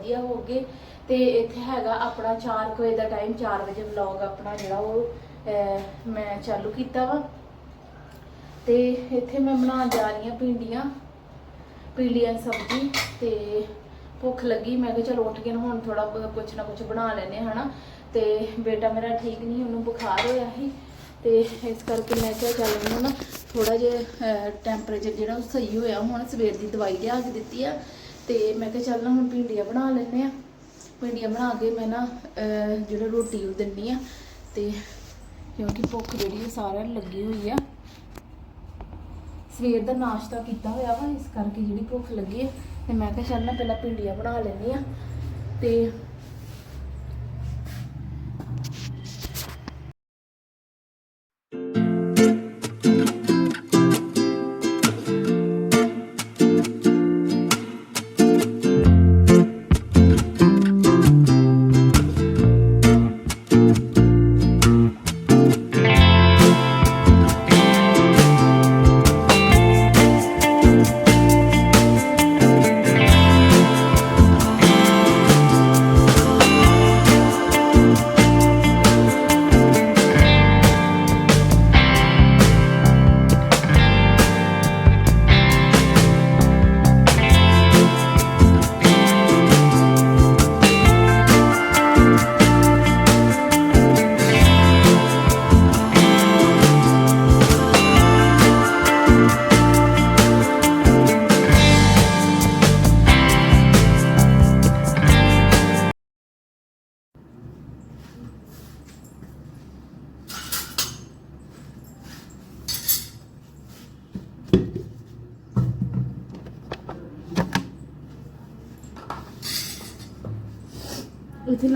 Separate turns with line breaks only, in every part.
ਵਧੀਆ ਹੋਵੋਗੇ ਤੇ ਇੱਥੇ ਹੈਗਾ ਆਪਣਾ 4 ਵਜੇ ਦਾ ਟਾਈਮ 4 ਵਜੇ ਵਲੌਗ ਆਪਣਾ ਜਿਹੜਾ ਉਹ ਮੈਂ ਚਾਲੂ ਕੀਤਾ ਵਾ। ਤੇ ਇੱਥੇ ਮੈਂ ਬਣਾਉਣ ਜਾ ਰਹੀ ਹਾਂ ਭਿੰਡੀਆਂ ਭਿੰਡੀਆਂ ਸਬਜ਼ੀ ਤੇ ਭੁੱਖ ਲੱਗੀ। ਮੈਂ ਕਿਹਾ ਚਲੋ ਉੱਠ ਕੇ ਹੁਣ ਥੋੜਾ ਕੁਛ ਨਾ ਕੁਛ ਬਣਾ ਲੈਨੇ ਆ ਹਨਾ। ਤੇ ਬੇਟਾ ਮੇਰਾ ਠੀਕ ਨਹੀਂ, ਉਹਨੂੰ ਬੁਖਾਰ ਹੋਇਆ ਸੀ। ਤੇ ਇਸ ਕਰਕੇ ਮੈਂ ਕਿਹਾ ਚੱਲ ਉਹਨੂੰ ਨਾ ਥੋੜਾ ਜਿਹਾ ਟੈਂਪਰੇਚਰ ਜਿਹੜਾ ਉਹ ਸਹੀ ਹੋਇਆ। ਹੁਣ ਸਵੇਰ ਦੀ ਦਵਾਈ ਲਿਆ ਕੇ ਦਿੱਤੀ ਆ। ਤੇ ਮੈਂ ਕਿਹਾ ਚੱਲ ਨਾ ਹੁਣ ਭਿੰਡੀਆਂ ਬਣਾ ਲੈਨੇ ਆ ਭਿੰਡੀਆਂ ਬਣਾ ਕੇ ਮੈਂ ਨਾ ਜਿਹੜਾ ਰੋਟੀ ਉਹ ਦਿੰਨੀ ਆ। ਤੇ ਕਿਉਂਕਿ ਭੁੱਖ ਜਿਹੜੀ ਉਹ ਸਾਰਿਆਂ ਨੂੰ ਲੱਗੀ ਹੋਈ ਆ। ਸਵੇਰ ਦਾ ਨਾਸ਼ਤਾ ਕੀਤਾ ਹੋਇਆ ਵਾ, ਇਸ ਕਰਕੇ ਜਿਹੜੀ ਭੁੱਖ ਲੱਗੀ ਹੈ ਤੇ ਮੈਂ ਕਿਹਾ ਚੱਲ ਨਾ ਪਹਿਲਾਂ ਭਿੰਡੀਆਂ ਬਣਾ ਲੈਣੀ ਆ। ਤੇ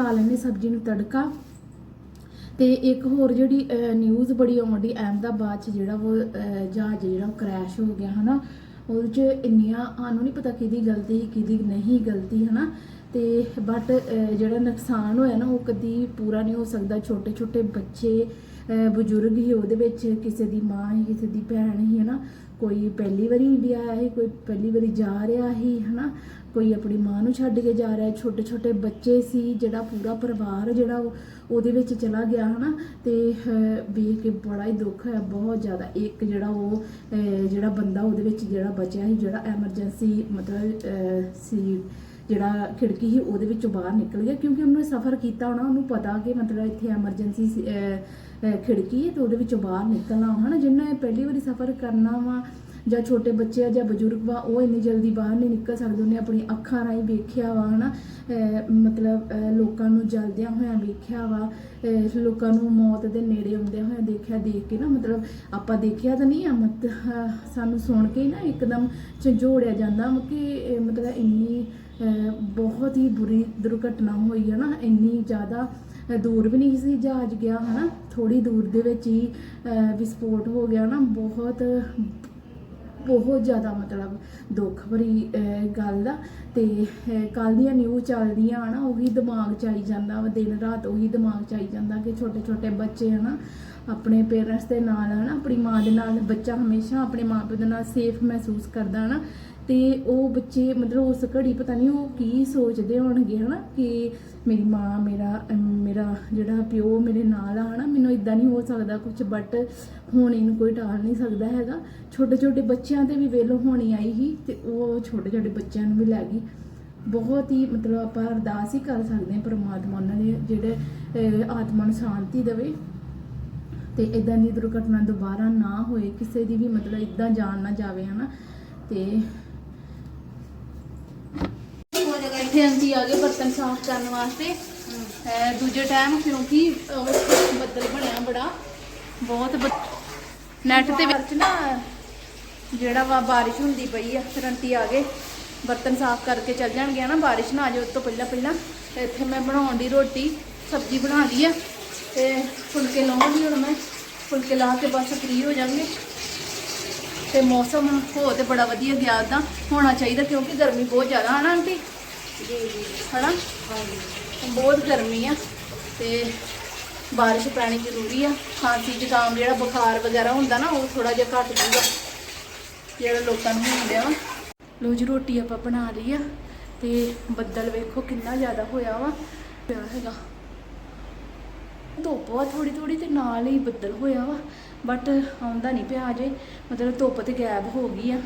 ਲਾ ਲੈਣੇ ਸਬਜ਼ੀ ਨੂੰ ਤੜਕਾ। ਤੇ ਇੱਕ ਹੋਰ ਜਿਹੜੀ ਨਿਊਜ਼ ਬੜੀ ਆਉਂਦੀ ਅਹਿਮਦਾਬਾਦ ਚ ਜਿਹੜਾ ਉਹ ਜਹਾਜ਼ ਜਿਹੜਾ ਕ੍ਰੈਸ਼ ਹੋ ਗਿਆ, ਹਨਾ। ਉਹਦੇ ਚ ਇੰਨੀਆਂ, ਸਾਨੂੰ ਨਹੀਂ ਪਤਾ ਕਿਹਦੀ ਗਲਤੀ, ਕਿਹਦੀ ਨਹੀਂ ਗਲਤੀ, ਹਨਾ। ਤੇ ਬਟ ਜਿਹੜਾ ਨੁਕਸਾਨ ਹੋਇਆ ਨਾ, ਉਹ ਕਦੀ ਪੂਰਾ ਨਹੀਂ ਹੋ ਸਕਦਾ। ਛੋਟੇ ਛੋਟੇ ਬੱਚੇ ਬਜ਼ੁਰਗ ਹੀ ਉਹਦੇ ਵਿੱਚ, ਕਿਸੇ ਦੀ ਮਾਂ ਹੀ, ਕਿਸੇ ਦੀ ਭੈਣ ਹੀ, ਹਨਾ। ਕੋਈ ਪਹਿਲੀ ਵਾਰੀ ਇੰਡੀਆ ਆਇਆ ਸੀ, ਕੋਈ ਪਹਿਲੀ ਵਾਰੀ ਜਾ ਰਿਹਾ ਸੀ, ਹਨਾ। ਕੋਈ ਆਪਣੀ ਮਾਂ ਨੂੰ ਛੱਡ ਕੇ ਜਾ ਰਿਹਾ ਛੋਟੇ ਛੋਟੇ ਬੱਚੇ ਸੀ ਜਿਹੜਾ ਪੂਰਾ ਪਰਿਵਾਰ ਜਿਹੜਾ ਉਹ ਉਹਦੇ ਵਿੱਚ ਚਲਾ ਗਿਆ ਹਨਾ? ਤੇ ਅਹ, ਵੇਖ ਕੇ ਬੜਾ ਹੀ ਦੁੱਖ ਹੋਇਆ ਬਹੁਤ ਜ਼ਿਆਦਾ। ਇੱਕ ਜਿਹੜਾ ਉਹ ਜਿਹੜਾ ਬੰਦਾ ਉਹਦੇ ਵਿੱਚ ਜਿਹੜਾ ਬਚਿਆ ਸੀ ਜਿਹੜਾ ਐਮਰਜੈਂਸੀ ਮਤਲਬ ਸੀ ਜਿਹੜਾ ਖਿੜਕੀ ਸੀ ਉਹਦੇ ਵਿੱਚੋਂ ਬਾਹਰ ਨਿਕਲ ਗਿਆ ਕਿਉਂਕਿ ਉਹਨੇ ਸਫ਼ਰ ਕੀਤਾ ਹੋਣਾ ਉਹਨੂੰ ਪਤਾ ਕਿ ਮਤਲਬ ਇੱਥੇ ਐਮਰਜੈਂਸੀ ਖਿੜਕੀ ਹੈ ਤੇ ਉਹਦੇ ਵਿੱਚੋਂ ਬਾਹਰ ਨਿਕਲਣਾ ਹਨਾ? ਜਿੰਨਾ ਇਹ ਪਹਿਲੀ ਵਾਰੀ ਸਫ਼ਰ ਕਰਨਾ ਵਾ ਜਾਂ ਛੋਟੇ ਬੱਚੇ ਆ ਜਾਂ ਬਜ਼ੁਰਗ ਵਾ, ਉਹ ਇੰਨੀ ਜਲਦੀ ਬਾਹਰ ਨਹੀਂ ਨਿਕਲ ਸਕਦੇ। ਉਹਨੇ ਆਪਣੀ ਅੱਖਾਂ ਰਾਹੀਂ ਵੇਖਿਆ ਵਾ, ਹਨਾ? ਅਹ, ਮਤਲਬ ਲੋਕਾਂ ਨੂੰ ਜਲਦਿਆਂ ਹੋਇਆਂ ਵੇਖਿਆ ਵਾ ਲੋਕਾਂ ਨੂੰ ਮੌਤ ਦੇ ਨੇੜੇ ਆਉਂਦਿਆਂ ਹੋਇਆਂ ਦੇਖਿਆ, ਦੇਖ ਕੇ ਨਾ, ਮਤਲਬ ਆਪਾਂ ਦੇਖਿਆ ਤਾਂ ਨਹੀਂ ਆ, ਮਤ ਸਾਨੂੰ ਸੁਣ ਕੇ ਨਾ ਇੱਕਦਮ ਝੰਜੋੜਿਆ ਜਾਂਦਾ ਵਾ ਕਿ ਮਤਲਬ ਇੰਨੀ ਬਹੁਤ ਹੀ ਬੁਰੀ ਦੁਰਘਟਨਾ ਹੋਈ ਹੈ ਨਾ, ਇੰਨੀ ਜ਼ਿਆਦਾ ਦੂਰ ਵੀ ਨਹੀਂ ਸੀ ਜਹਾਜ਼ ਗਿਆ, ਹਨਾ? ਥੋੜੀ ਦੂਰ ਦੇ ਵਿੱਚ ਹੀ ਵਿਸਫੋਟ ਹੋ ਗਿਆ ਨਾ, ਬਹੁਤ ਬਹੁਤ ਜ਼ਿਆਦਾ ਮਤਲਬ ਦੁੱਖ ਭਰੀ ਗੱਲ ਦਾ ਤੇ ਕੱਲ ਦੀਆਂ ਨਿਊਜ਼ ਚੱਲਦੀਆਂ ਆ ਨਾ ਉਹੀ ਦਿਮਾਗ 'ਚ ਆਈ ਜਾਂਦਾ ਵਾ, ਦਿਨ ਰਾਤ ਉਹੀ ਦਿਮਾਗ 'ਚ ਆਈ ਜਾਂਦਾ ਕਿ ਛੋਟੇ ਛੋਟੇ ਬੱਚੇ ਹਨਾ ਆਪਣੇ ਪੇਰੈਂਟਸ ਦੇ ਨਾਲ, ਹਨਾ, ਆਪਣੀ ਮਾਂ ਦੇ ਨਾਲ ਬੱਚਾ ਹਮੇਸ਼ਾ ਆਪਣੇ ਮਾਪੇ ਦੇ ਨਾਲ ਸੇਫ ਮਹਿਸੂਸ ਕਰਦਾ, ਹਨਾ। ਤੇ ਉਹ ਬੱਚੇ ਮਤਲਬ ਉਸ ਘੜੀ ਪਤਾ ਨਹੀਂ ਉਹ ਕੀ ਸੋਚਦੇ ਹੋਣਗੇ, ਹਨਾ, ਕਿ ਮੇਰੀ ਮਾਂ ਮੇਰਾ ਮੇਰਾ ਜਿਹੜਾ ਪਿਓ ਮੇਰੇ ਨਾਲ ਆ, ਹਨਾ, ਮੈਨੂੰ ਇਦਾਂ ਨਹੀਂ ਹੋ ਸਕਦਾ ਕੁਝ ਬਟ ਹੁਣ ਇਹਨੂੰ ਕੋਈ ਟਾਲ ਨਹੀਂ ਸਕਦਾ ਹੈਗਾ। ਛੋਟੇ ਛੋਟੇ ਬੱਚਿਆਂ ਤੇ ਵੀ ਵੇਲੋ ਹੋਣੀ ਆਈ ਹੀ ਤੇ ਉਹ ਛੋਟੇ ਛੋਟੇ ਬੱਚਿਆਂ ਨੂੰ ਵੀ ਲੈ ਗਈ। ਬਹੁਤ ਹੀ ਮਤਲਬ ਆਪਾਂ ਅਰਦਾਸ ਹੀ ਕਰ ਸਕਦੇ ਹਾਂ ਪਰਮਾਤਮਾ ਉਹਨਾਂ ਦੇ ਜਿਹੜੇ ਆਤਮਾ ਨੂੰ ਸ਼ਾਂਤੀ ਦੇਵੇ। ਤੇ ਇਦਾਂ ਦੀ ਦੁਰਘਟਨਾ ਦੁਬਾਰਾ ਨਾ ਹੋਏ, ਕਿਸੇ ਦੀ ਵੀ ਮਤਲਬ ਇਦਾਂ ਜਾਣ ਨਾ ਜਾਵੇ, ਹਨਾ? ਤੇ ਇੱਥੇ ਆਂਟੀ ਆ ਗਏ ਬਰਤਨ ਸਾਫ਼ ਕਰਨ ਵਾਸਤੇ। ਦੂਜੇ ਟਾਈਮ ਕਿਉਂਕਿ ਬੱਦਲ ਬਣਿਆ ਬੜਾ। ਬਹੁਤ ਨੈਟ ਤੇ ਵਿੱਚ ਨਾ ਜਿਹੜਾ ਵਾ ਬਾਰਿਸ਼ ਹੁੰਦੀ ਪਈ ਆ, ਫਿਰ ਆਂਟੀ ਆ ਗਏ। ਬਰਤਨ ਸਾਫ਼ ਕਰਕੇ ਚੱਲ ਜਾਣਗੇ ਨਾ ਬਾਰਿਸ਼ ਨਾ ਆ ਜਾਏ, ਉਸ ਤੋਂ ਪਹਿਲਾਂ ਪਹਿਲਾਂ ਇੱਥੇ ਮੈਂ ਬਣਾਉਣ ਦੀ ਰੋਟੀ, ਸਬਜ਼ੀ ਬਣਾ ਲਈ ਆ। ਤੇ ਫੁਲਕੇ ਲਾਉਂਗੀ ਹੁਣ ਮੈਂ। ਫੁਲਕੇ ਲਾ ਕੇ ਬਸ ਫ੍ਰੀ ਹੋ ਜਾਵਾਂਗੇ ਤੇ ਮੌਸਮ ਹੋ ਤੇ ਬੜਾ ਵਧੀਆ ਗਿਆ ਉਦਾਂ ਹੋਣਾ ਚਾਹੀਦਾ ਕਿਉਂਕਿ ਗਰਮੀ ਬਹੁਤ ਜ਼ਿਆਦਾ ਹੈ ਨਾ ਆਂਟੀ? ਜੀ ਜੀ। ਹਨਾ? ਬਹੁਤ ਗਰਮੀ ਆ ਤੇ ਬਾਰਿਸ਼ ਪੈਣੀ ਜ਼ਰੂਰੀ ਆ। ਖਾਂਸੀ ਜ਼ੁਕਾਮ ਜਿਹੜਾ ਬੁਖਾਰ ਵਗੈਰਾ ਹੁੰਦਾ ਨਾ ਉਹ ਥੋੜਾ ਜਿਹਾ ਘਟ ਜੂਗਾ ਜਿਹੜਾ ਲੋਕਾਂ ਨੂੰ ਹੁੰਦਿਆ ਵਾ। ਲੋ ਜੀ ਰੋਟੀ ਆਪਾਂ ਬਣਾ ਲਈ ਆ ਤੇ ਬੱਦਲ ਵੇਖੋ ਕਿੰਨਾ ਜ਼ਿਆਦਾ ਹੋਇਆ ਵਾ। ਪਿਆ ਹੈਗਾ। ਧੁੱਪ ਵਾ ਥੋੜੀ ਥੋੜੀ ਤੇ ਨਾਲ ਹੀ ਬੱਦਲ ਹੋਇਆ ਵਾ ਬਟ ਆਉਂਦਾ ਨਹੀਂ ਪਿਆ ਅਜੇ ਮਤਲਬ ਧੁੱਪ ਤੇ ਗਾਇਬ ਹੋ ਗਈ ਆ।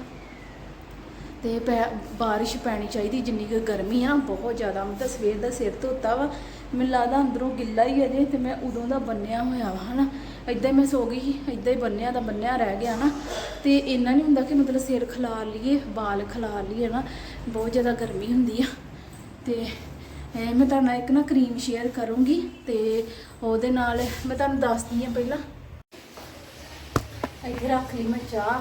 ਤੇ ਪੈ, ਬਾਰਿਸ਼ ਪੈਣੀ ਚਾਹੀਦੀ, ਜਿੰਨੀ ਕੁ ਗਰਮੀ ਆ, ਬਹੁਤ ਜ਼ਿਆਦਾ, ਮਤਲਬ ਸਵੇਰ ਦਾ ਸਿਰ ਧੋਤਾ ਵਾ। ਮੈਨੂੰ ਲੱਗਦਾ ਅੰਦਰੋਂ ਗਿੱਲਾ ਹੀ ਅਜੇ ਤੇ ਮੈਂ ਉਦੋਂ ਦਾ ਬੰਨਿਆ ਹੋਇਆ ਵਾ, ਹਨਾ। ਇਦਾਂ ਹੀ ਮੈਂ ਸੋ ਗਈ ਸੀ ਇਦਾਂ ਹੀ ਬੰਨਿਆ ਦਾ ਬੰਨਿਆ ਰਹਿ ਗਿਆ ਨਾ। ਤੇ ਇੰਨਾ ਨਹੀਂ ਹੁੰਦਾ ਕਿ ਮਤਲਬ ਸਿਰ ਖਿਲਾਰ ਲਈਏ, ਵਾਲ ਖਿਲਾਰ ਲਈਏ ਨਾ ਬਹੁਤ ਜ਼ਿਆਦਾ ਗਰਮੀ ਹੁੰਦੀ ਆ। ਤੇ ਮੈਂ ਤੁਹਾਨੂੰ ਇੱਕ ਨਾ ਕਰੀਮ ਸ਼ੇਅਰ ਕਰੂੰਗੀ, ਤੇ ਉਹਦੇ ਨਾਲ, ਮੈਂ ਤੁਹਾਨੂੰ ਦੱਸਦੀ ਆ ਪਹਿਲਾਂ। ਇੱਥੇ ਰੱਖ ਲਈ ਮੈਂ ਚਾਹ।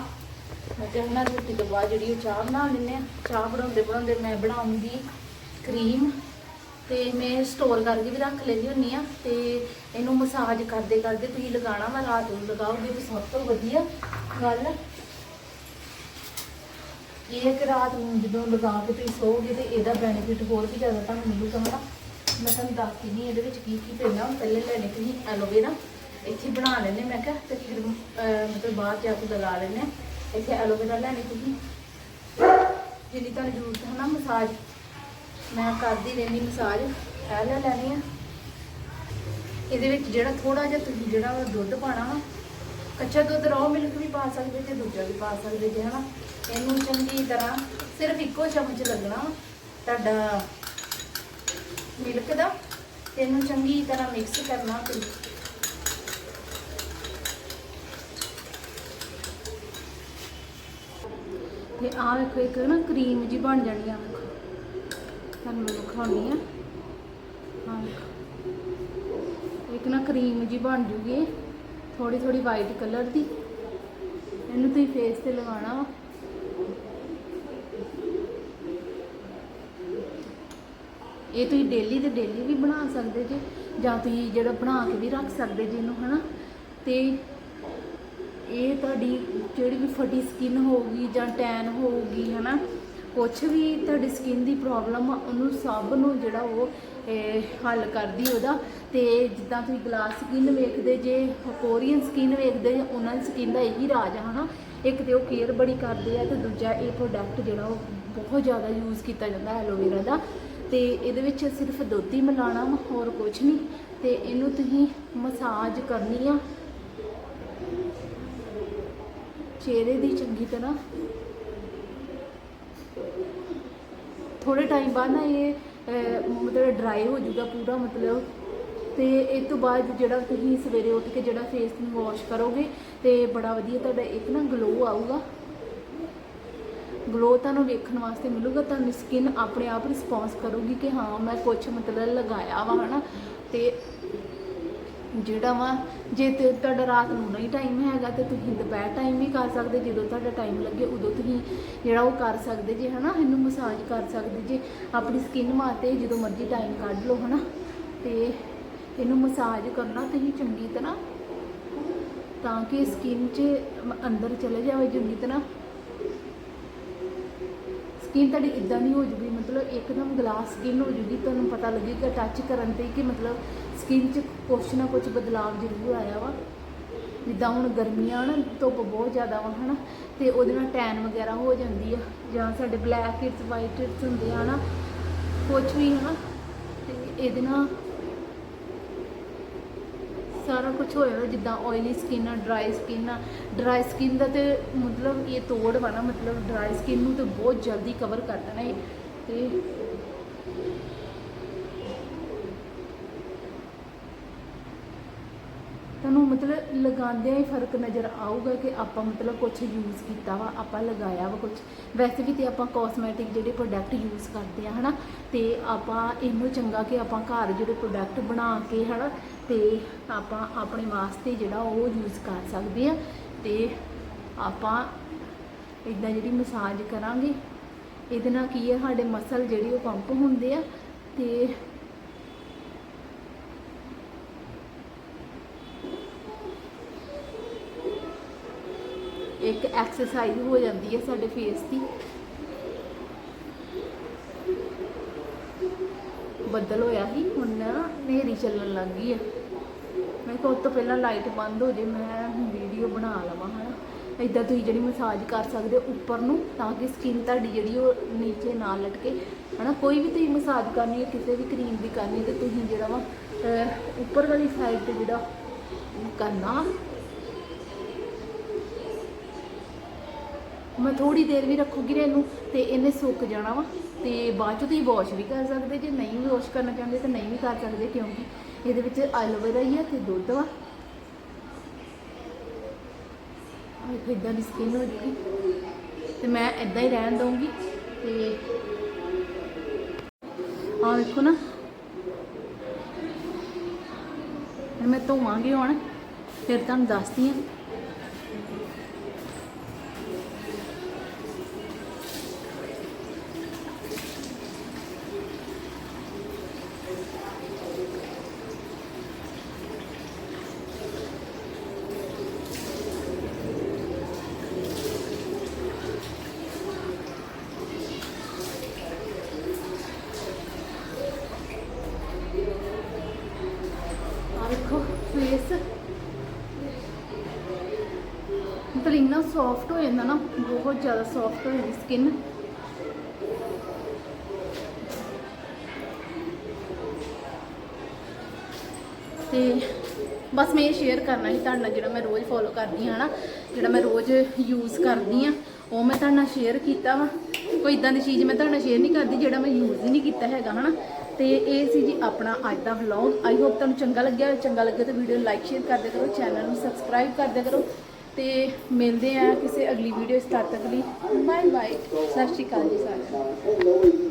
ਮੈਂ ਤੇ ਨਾ ਰੋਟੀ ਤੋਂ ਬਾਅਦ ਜਿਹੜੀ ਉਹ ਚਾਹ ਬਣਾ ਲੈਂਦੇ ਆ ਚਾਹ ਬਣਾਉਂਦੇ ਬਣਾਉਂਦੇ ਮੈਂ ਬਣਾਉਂਗੀ ਕਰੀਮ ਤੇ ਮੈਂ ਸਟੋਰ ਕਰਕੇ ਵੀ ਰੱਖ ਲੈਂਦੀ ਹੁੰਨੀ ਆ ਤੇ ਇਹਨੂੰ ਮਸਾਜ ਕਰਦੇ ਕਰਦੇ ਤੁਸੀਂ ਲਗਾਉਣਾ ਵਾ, ਰਾਤ ਨੂੰ ਲਗਾਓਗੇ ਤੇ ਸਭ ਤੋਂ ਵਧੀਆ ਗੱਲ। ਇਹ ਕਿ ਰਾਤ ਨੂੰ ਜਦੋਂ ਲਗਾ ਕੇ ਤੁਸੀਂ ਸੋਓਗੇ ਤੇ ਇਹਦਾ ਬੈਨੀਫਿਟ ਹੋਰ ਵੀ ਜ਼ਿਆਦਾ ਤੁਹਾਨੂੰ ਮਿਲੂਗਾ, ਹਨਾ। ਮੈਂ ਤੁਹਾਨੂੰ ਦੱਸਦੀ ਨਹੀਂ ਇਹਦੇ ਵਿੱਚ ਕੀ ਕੀ ਪੈਂਦਾ ਪਹਿਲੇ ਲੈਣੇ ਤੁਸੀਂ ਐਲੋਵੇਰਾ। ਇੱਥੇ ਬਣਾ ਲੈਣੇ ਮੈਂ ਕਿਹਾ ਤੇ ਫਿਰ ਮਤਲਬ ਬਾਅਦ ਜਾ ਕੇ ਲਗਾ ਲੈਣੇ ਇੱਥੇ ਐਲੋਵੇਰਾ ਲੈਣੀ ਤੁਸੀਂ। ਜਿੰਨੀ ਤੁਹਾਨੂੰ ਜ਼ਰੂਰਤ ਹੈ ਨਾ ਮਸਾਜ। ਮੈਂ ਕਰਦੀ ਰਹਿੰਦੀ ਮਸਾਜ, ਇਹ ਲੈ ਲੈਣੀ ਆ। ਇਹਦੇ ਵਿੱਚ ਜਿਹੜਾ ਥੋੜਾ ਜਿਹਾ ਤੁਸੀਂ ਜਿਹੜਾ ਦੁੱਧ ਪਾਣਾ ਵਾ, ਕੱਚਾ ਦੁੱਧ ਰੋ ਮਿਲਕ ਵੀ ਪਾ ਸਕਦੇ ਤੇ ਦੂਜਾ ਵੀ ਪਾ ਸਕਦੇ ਜੇ, ਹਨਾ। ਇਹਨੂੰ ਚੰਗੀ ਤਰ੍ਹਾਂ ਸਿਰਫ ਇੱਕੋ ਚਮਚ ਲੱਗਣਾ ਵਾ। ਤੁਹਾਡਾ ਮਿਲਕ ਦਾ ਤੇ ਇਹਨੂੰ ਚੰਗੀ ਤਰ੍ਹਾਂ ਮਿਕਸ ਕਰਨਾ ਤੇ। ਤੇ ਆਹ ਵੇਖੋ, ਇੱਕ ਨਾ ਕਰੀਮ ਜੀ ਬਣ ਜਾਣੀ ਆ, ਵੇਖੋ। ਤੁਹਾਨੂੰ ਮੈਂ ਦਿਖਾਉਣੀ ਆ। ਆਹ ਇੱਕ ਨਾ ਕਰੀਮ ਜੀ ਬਣ ਜੂਗੀ ਥੋੜੀ ਥੋੜੀ ਵਾਈਟ ਕਲਰ ਦੀ। ਇਹਨੂੰ ਤੁਸੀਂ ਫੇਸ ਤੇ ਲਗਾਉਣਾ ਇਹ ਤੁਸੀਂ ਡੇਲੀ 'ਤੇ ਡੇਲੀ ਵੀ ਬਣਾ ਸਕਦੇ ਜੇ, ਜਾਂ ਤੁਸੀਂ ਜਿਹੜਾ ਬਣਾ ਕੇ ਵੀ ਰੱਖ ਸਕਦੇ ਜੇ ਇਹਨੂੰ, ਹਨਾ? ਤੇ ਇਹ ਤੁਹਾਡੀ ਜਿਹੜੀ ਵੀ ਫਟੀ ਸਕਿਨ ਹੋਊਗੀ ਜਾਂ ਟੈਨ ਹੋਊਗੀ, ਹਨਾ? ਕੁਛ ਵੀ ਤੁਹਾਡੀ ਸਕਿਨ ਦੀ ਪ੍ਰੋਬਲਮ ਆ, ਉਹਨੂੰ ਸਭ ਨੂੰ ਜਿਹੜਾ ਉਹ ਹੱਲ ਕਰਦੀ ਉਹਦਾ। ਤੇ ਜਿੱਦਾਂ ਤੁਸੀਂ ਗਲਾਸ ਸਕਿਨ ਵੇਖਦੇ ਜੇ ਕੋਰੀਅਨ ਸਕਿਨ ਵੇਖਦੇ ਉਹਨਾਂ ਦੀ ਸਕਿਨ ਦਾ ਇਹੀ ਰਾਜ ਆ, ਹਨਾ? ਇੱਕ ਤੇ ਉਹ ਕੇਅਰ ਬੜੀ ਕਰਦੇ ਆ ਤੇ ਦੂਜਾ ਇਹ ਪ੍ਰੋਡਕਟ ਜਿਹੜਾ ਉਹ ਬਹੁਤ ਜ਼ਿਆਦਾ ਯੂਜ਼ ਕੀਤਾ ਜਾਂਦਾ ਐਲੋਵੇਰਾ ਦਾ। ਤੇ ਇਹਦੇ ਵਿੱਚ ਸਿਰਫ ਦੁੱਧ ਹੀ ਮਿਲਾਣਾ ਵਾ, ਹੋਰ ਕੁਝ ਨਹੀਂ। ਤੇ ਇਹਨੂੰ ਤੁਸੀਂ ਮਸਾਜ ਕਰਨੀ ਆ। ਚਿਹਰੇ ਦੀ ਚੰਗੀ ਤਰ੍ਹਾਂ। ਥੋੜੇ ਟਾਈਮ ਬਾਅਦ ਨਾ ਇਹ ਮਤਲਬ ਡਰਾਈ ਹੋ ਜਾਊਗਾ ਪੂਰਾ ਮਤਲਬ। ਤੇ ਇਹ ਤੋਂ ਬਾਅਦ ਜਿਹੜਾ ਤੁਸੀਂ ਸਵੇਰੇ ਉੱਠ ਕੇ ਜਿਹੜਾ ਫੇਸ ਨੂੰ ਵਾਸ਼ ਕਰੋਗੇ, ਤੇ ਬੜਾ ਵਧੀਆ ਤੁਹਾਡਾ ਇੱਕ ਨਾ ਗਲੋ ਆਊਗਾ। ਗਲੋ ਤੁਹਾਨੂੰ ਵੇਖਣ ਵਾਸਤੇ ਮਿਲੂਗਾ, ਤੁਹਾਨੂੰ ਸਕਿਨ ਆਪਣੇ ਆਪ ਰਿਸਪੌਂਸ ਕਰੂਗੀ ਕਿ ਹਾਂ, ਮੈਂ ਕੁਝ ਮਤਲਬ ਲਗਾਇਆ ਵਾ, ਹਨਾ? ਤੇ ਜਿਹੜਾ ਵਾ, ਜੇ ਤੇ ਤੁਹਾਡਾ ਰਾਤ ਨੂੰ ਨਹੀਂ ਟਾਈਮ ਹੈਗਾ ਤੇ ਤੁਸੀਂ ਦੁਪਹਿਰ ਟਾਈਮ ਵੀ ਕਰ ਸਕਦੇ, ਜਦੋਂ ਤੁਹਾਡਾ ਟਾਈਮ ਲੱਗੇ ਉਦੋਂ ਤੁਸੀਂ ਜਿਹੜਾ ਉਹ ਕਰ ਸਕਦੇ ਜੇ, ਹਨਾ? ਇਹਨੂੰ ਮਸਾਜ ਕਰ ਸਕਦੇ ਜੇ, ਆਪਣੀ ਸਕਿਨ ਵਾਸਤੇ ਜਦੋਂ ਮਰਜ਼ੀ ਟਾਈਮ ਕੱਢ ਲਓ, ਹਨਾ? ਤੇ ਇਹਨੂੰ ਮਸਾਜ ਕਰਨਾ ਤੁਸੀਂ ਚੰਗੀ ਤਰ੍ਹਾਂ, ਤਾਂ ਕਿ ਸਕਿਨ 'ਚ ਅੰਦਰ ਚਲੇ ਜਾਵੇ ਚੰਗੀ ਤਰ੍ਹਾਂ। ਸਕਿਨ ਤੁਹਾਡੀ ਇਦਾਂ ਨਹੀਂ ਹੋ ਜੂਗੀ, ਮਤਲਬ ਇੱਕਦਮ ਗਲਾਸ ਸਕਿਨ ਹੋ ਜੂਗੀ, ਤੁਹਾਨੂੰ ਪਤਾ ਲੱਗੇਗਾ ਟੱਚ ਕਰਨ ਤੇ ਕਿ ਮਤਲਬ ਸਕਿਨ 'ਚ ਕੁਛ ਨਾ ਕੁਛ ਬਦਲਾਵ ਜ਼ਰੂਰ ਆਇਆ ਵਾ। ਜਿੱਦਾਂ ਹੁਣ ਗਰਮੀਆਂ ਨਾ, ਧੁੱਪ ਬਹੁਤ ਜ਼ਿਆਦਾ ਵਾ, ਹਨਾ, ਤੇ ਉਹਦੇ ਨਾਲ ਟੈਨ ਵਗੈਰਾ ਹੋ ਜਾਂਦੀ ਆ, ਜਾਂ ਸਾਡੇ ਬਲੈਕ ਹਿਟਸ ਵਾਈਟ ਹਿਟਸ ਹੁੰਦੇ ਆ ਨਾ, ਕੁਛ ਵੀ, ਹਨਾ, ਤੇ ਇਹਦੇ ਨਾਲ ਸਾਰਾ ਕੁਝ ਹੋਇਆ ਜਿੱਦਾਂ ਆਇਲੀ ਸਕਿਨ ਆ ਡਰਾਈ ਸਕਿਨ ਆ। ਡਰਾਈ ਸਕਿਨ ਦਾ ਤੇ ਮਤਲਬ ਇਹ ਤੋੜ ਵਾ ਨਾ, ਮਤਲਬ ਡਰਾਈ ਸਕਿਨ ਨੂੰ ਤੇ ਬਹੁਤ ਜਲਦੀ ਕਵਰ ਕਰ ਦੇਣਾ ਇਹ ਤੇ ਤੁਹਾਨੂੰ ਮਤਲਬ ਲਗਾਉਂਦਿਆਂ ਹੀ ਫ਼ਰਕ ਨਜ਼ਰ ਆਊਗਾ ਕਿ ਆਪਾਂ ਮਤਲਬ ਕੁਝ ਯੂਜ਼ ਕੀਤਾ ਵਾ, ਆਪਾਂ ਲਗਾਇਆ ਵਾ ਕੁਝ ਵੈਸੇ ਵੀ ਤੇ ਆਪਾਂ ਕਾਸਮੈਟਿਕ ਜਿਹੜੇ ਪ੍ਰੋਡਕਟ ਯੂਜ਼ ਕਰਦੇ ਆ, ਹਨਾ, ਤੇ ਆਪਾਂ ਇਹਨੂੰ ਚੰਗਾ ਕਿ ਆਪਾਂ ਘਰ ਜਿਹੜੇ ਪ੍ਰੋਡਕਟ ਬਣਾ ਕੇ, ਹਨਾ, ਤੇ ਆਪਾਂ ਆਪਣੇ ਵਾਸਤੇ ਜਿਹੜਾ ਉਹ ਯੂਜ਼ ਕਰ ਸਕਦੇ ਆ। ਤੇ ਆਪਾਂ ਇਦਾਂ ਜਿਹੜੀ ਮਸਾਜ ਕਰਾਂਗੇ, ਇਹਦੇ ਨਾਲ ਕੀ ਹੈ ਸਾਡੇ ਮਸਲ ਜਿਹੜੇ ਉਹ ਪੰਪ ਹੁੰਦੇ ਆ, ਤੇ ਇੱਕ ਐਕਸਰਸਾਈਜ਼ ਹੋ ਜਾਂਦੀ ਹੈ ਸਾਡੇ ਫੇਸ ਦੀ। ਬੱਦਲ ਹੋਇਆ ਸੀ, ਹੁਣ ਨਾ ਹਨੇਰੀ ਚੱਲਣ ਲੱਗ ਗਈ ਹੈ। ਮੈਂ ਕਿਹਾ ਉਸ ਤੋਂ ਪਹਿਲਾਂ ਲਾਈਟ ਬੰਦ ਹੋ ਜੇ, ਮੈਂ ਵੀਡੀਓ ਬਣਾ ਲਵਾਂ ਹਨਾ। ਇਦਾਂ ਤੁਸੀਂ ਜਿਹੜੀ ਮਸਾਜ ਕਰ ਸਕਦੇ ਹੋ ਉੱਪਰ ਨੂੰ, ਤਾਂ ਕਿ ਸਕਿਨ ਤੁਹਾਡੀ ਜਿਹੜੀ ਉਹ ਨੀਚੇ ਨਾ ਲਟਕੇ। ਹਨਾ, ਕੋਈ ਵੀ ਤੁਸੀਂ ਮਸਾਜ ਕਰਨੀ ਹੈ, ਕਿਸੇ ਵੀ ਕਰੀਮ ਦੀ ਕਰਨੀ ਤੇ ਤੁਸੀਂ ਜਿਹੜਾ ਵਾ ਉੱਪਰ ਵਾਲੀ ਸਾਈਡ ਤੇ ਜਿਹੜਾ ਕਰਨਾ ਮੈਂ ਥੋੜੀ ਦੇਰ ਵੀ ਰੱਖੂਗੀ ਨਾ ਇਹਨੂੰ ਤੇ ਇਹਨੇ ਸੁੱਕ ਜਾਣਾ ਵਾ ਤੇ ਬਾਅਦ ਚ ਤੁਸੀਂ ਵਾਸ਼ ਵੀ ਕਰ ਸਕਦੇ, ਜੇ ਨਹੀਂ ਵੀ ਵਾਸ਼ ਕਰਨਾ ਚਾਹੁੰਦੇ ਤਾਂ ਨਹੀਂ ਵੀ ਕਰ ਸਕਦੇ ਕਿਉਂਕਿ ਇਹਦੇ ਵਿੱਚ ਐਲੋਵੇਰਾ ਹੀ ਆ ਤੇ ਦੁੱਧ ਵਾ। ਆਹ ਇਦਾਂ ਦੀ ਸਕਿਨ ਹੋ ਜੂਗੀ। ਤੇ ਮੈਂ ਇਦਾਂ ਹੀ ਰਹਿਣ ਦਊਂਗੀ ਤੇ ਆਹ ਵੇਖੋ ਨਾ। ਮੈਂ ਧੋਵਾਂਗੀ ਹੁਣ, ਫਿਰ ਤੁਹਾਨੂੰ ਦੱਸਦੀ ਹਾਂ ਆ ਵੇਖੋ ਫੇਸ ਮਤਲਬ ਇੰਨਾ ਸੌਫਟ ਹੋ ਜਾਂਦਾ ਨਾ, ਬਹੁਤ ਜ਼ਿਆਦਾ ਸੌਫਟ ਹੋ ਜਾਂਦੀ ਸਕਿਨ ਤੇ ਬਸ ਮੈਂ ਇਹ ਸ਼ੇਅਰ ਕਰਨਾ ਸੀ ਤੁਹਾਡੇ ਨਾਲ, ਜਿਹੜਾ ਮੈਂ ਰੋਜ਼ ਫੋਲੋ ਕਰਦੀ ਹਾਂ ਨਾ, ਜਿਹੜਾ ਮੈਂ ਰੋਜ਼ ਯੂਜ਼ ਕਰਦੀ ਆ ਉਹ ਮੈਂ ਤੁਹਾਡੇ ਨਾਲ ਸ਼ੇਅਰ ਕੀਤਾ ਵਾ। ਕੋਈ ਇਦਾਂ ਦੀ ਚੀਜ਼ ਮੈਂ ਤੁਹਾਡੇ ਨਾਲ ਸ਼ੇਅਰ ਨਹੀਂ ਕਰਦੀ, ਜਿਹੜਾ ਮੈਂ ਯੂਜ਼ ਹੀ ਨਹੀਂ ਕੀਤਾ ਹੈਗਾ, ਹਨਾ? ਤੇ ਇਹ ਸੀ ਜੀ ਆਪਣਾ ਅੱਜ ਦਾ ਵਲੌਗ ਆਈ ਹੋਪ ਤੁਹਾਨੂੰ ਚੰਗਾ ਲੱਗਿਆ ਚੰਗਾ ਲੱਗਿਆ ਤਾਂ ਵੀਡੀਓ ਨੂੰ ਲਾਈਕ ਸ਼ੇਅਰ ਕਰਦੇ ਕਰੋ ਚੈਨਲ ਨੂੰ ਸਬਸਕ੍ਰਾਈਬ ਕਰਦੇ ਕਰੋ। ਤੇ ਮਿਲਦੇ ਆ ਕਿਸੇ ਅਗਲੀ ਵੀਡੀਓ ਸਟਾਰਟ ਤੱਕ ਲਈ ਬਾਏ ਬਾਏ ਸਤਿ ਸ਼੍ਰੀ ਅਕਾਲ ਜੀ ਸਾਰਿਆਂ ਨੂੰ।